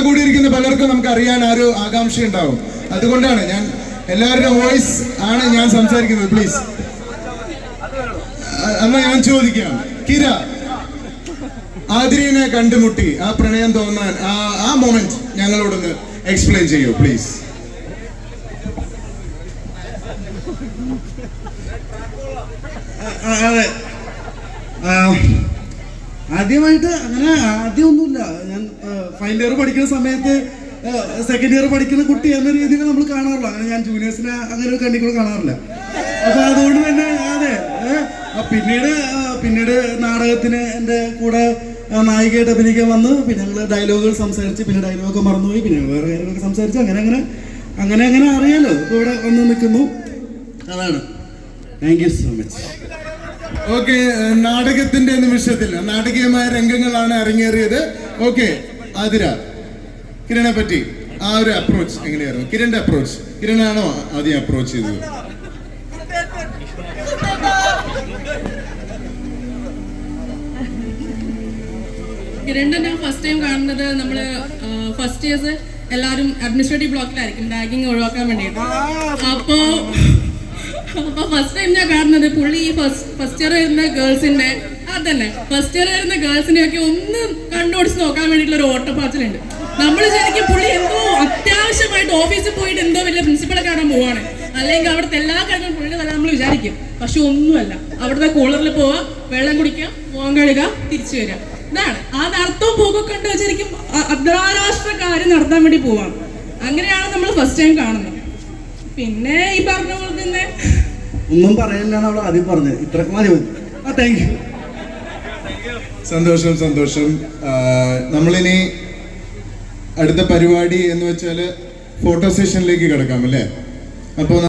ഇവിടെ കൂടിയിരിക്കുന്ന പലർക്കും നമുക്ക് അറിയാൻ ആ ഒരു ആകാംക്ഷ ഉണ്ടാവും അതുകൊണ്ടാണ് ഞാൻ എല്ലാവരുടെ വോയിസ് ആണ് ഞാൻ സംസാരിക്കുന്നത് പ്ലീസ് എന്നാ ഞാൻ ചോദിക്കാം. കിര ആതിരിനെ കണ്ടുമുട്ടി. ആ പ്രണയം തോന്നാൻ ആ ആ മൊമെന്റ് ഞങ്ങളോടൊന്ന് എക്സ്പ്ലെയിൻ ചെയ്യൂ പ്ലീസ് അതെ. ആദ്യമായിട്ട് അങ്ങനെ ആദ്യമൊന്നുമില്ല. ഞാൻ ഫൈനൽ ഇയർ പഠിക്കുന്ന സമയത്ത് സെക്കൻഡ് ഇയർ പഠിക്കുന്ന കുട്ടി എന്ന രീതിയിൽ നമ്മൾ കാണാറില്ല. അങ്ങനെ ഞാൻ ജൂനിയേഴ്സിനെ അങ്ങനെ ഒരു കണ്ണിക്കൂടെ കാണാറില്ല. അപ്പൊ അതുകൊണ്ട് തന്നെ അതെ പിന്നീട് പിന്നീട് നാടകത്തിന് എന്റെ കൂടെ നായികയായിട്ട് അഭിനയിക്കാൻ വന്ന് പിന്നെ ഞങ്ങൾ ഡയലോഗുകൾ സംസാരിച്ച് പിന്നെ ഡയലോഗൊക്കെ മറന്നുപോയി പിന്നെ വേറെ കാര്യങ്ങളൊക്കെ സംസാരിച്ച് അങ്ങനെ അങ്ങനെ അങ്ങനെ അങ്ങനെ അറിയാലോ. ഇപ്പൊ ഇവിടെ വന്ന് നിൽക്കുന്നു. അതാണ്. Thank you so much okay നാടകത്തിന്റെ നിമിഷത്തിൽ നാടകീയമായ രംഗങ്ങളാണ് അരങ്ങേറിയത്. ഓക്കെ ആതിര കിരണിനെ പറ്റി ആ ഒരു അപ്രോച്ച് എങ്ങനെയായിരുന്നു? കിരണിന്റെ അപ്രോച്ച് കിരണാണോ ആദ്യം അപ്രോച്ച് ചെയ്തത്? കിരണിന്റെ ഞാൻ ഫസ്റ്റ് ടൈം കാണുന്നത് നമ്മൾ ഫസ്റ്റ് ഇയേഴ്സ് എല്ലാവരും അഡ്മിനിസ്ട്രേറ്റീവ് ബ്ലോക്കിലായിരിക്കും റാഗിങ് ഒഴിവാക്കാൻ വേണ്ടിയിട്ട്. അപ്പോ അപ്പൊ ഫസ്റ്റ് ടൈം ഞാൻ കാണുന്നത് പുള്ളി ഈ ഫസ്റ്റ് ഫസ്റ്റ് ഇയർ വരുന്ന ഗേൾസിന്റെ അതന്നെ. ഫസ്റ്റ് ഇയർ വരുന്ന ഗേൾസിനെ ഒക്കെ ഒന്ന് കണ്ടുപിടിച്ച് നോക്കാൻ വേണ്ടിയിട്ടുള്ള ഒരു ഓട്ടപ്പാച്ചിലുണ്ട് നമ്മൾ ശരിക്കും പുള്ളി എന്തോ അത്യാവശ്യമായിട്ട് ഓഫീസിൽ പോയിട്ട് എന്തോ വലിയ പ്രിൻസിപ്പളെ കാണാൻ പോവാണ്. അല്ലെങ്കിൽ അവിടുത്തെ എല്ലാ കാര്യങ്ങളും പുള്ളിയുടെ തല നമ്മൾ വിചാരിക്കും. പക്ഷെ ഒന്നുമല്ല. അവിടുത്തെ കൂളറിൽ പോവാ വെള്ളം കുടിക്കാം മുഖം കഴുകുക തിരിച്ചു വരിക. ഇതാണ്. ആ നടത്തവും പോകൊക്കെ ഉണ്ട് ശരിക്കും അന്താരാഷ്ട്ര കാര്യം നടത്താൻ വേണ്ടി പോവാണ്. അങ്ങനെയാണ് നമ്മൾ ഫസ്റ്റ് ടൈം കാണുന്നത്. പിന്നെ ഈ പറഞ്ഞ പോലെ തന്നെ ഒന്നും പറയാനാണ് അവൾ ആദ്യം പറഞ്ഞത് ഇത്രക്ക് മതി. മതി. ആ താങ്ക് യു സന്തോഷം സന്തോഷം. നമ്മളിനി അടുത്ത പരിപാടി എന്ന് വെച്ചാൽ ഫോട്ടോ സെഷനിലേക്ക് കിടക്കാം അല്ലേ? അപ്പോൾ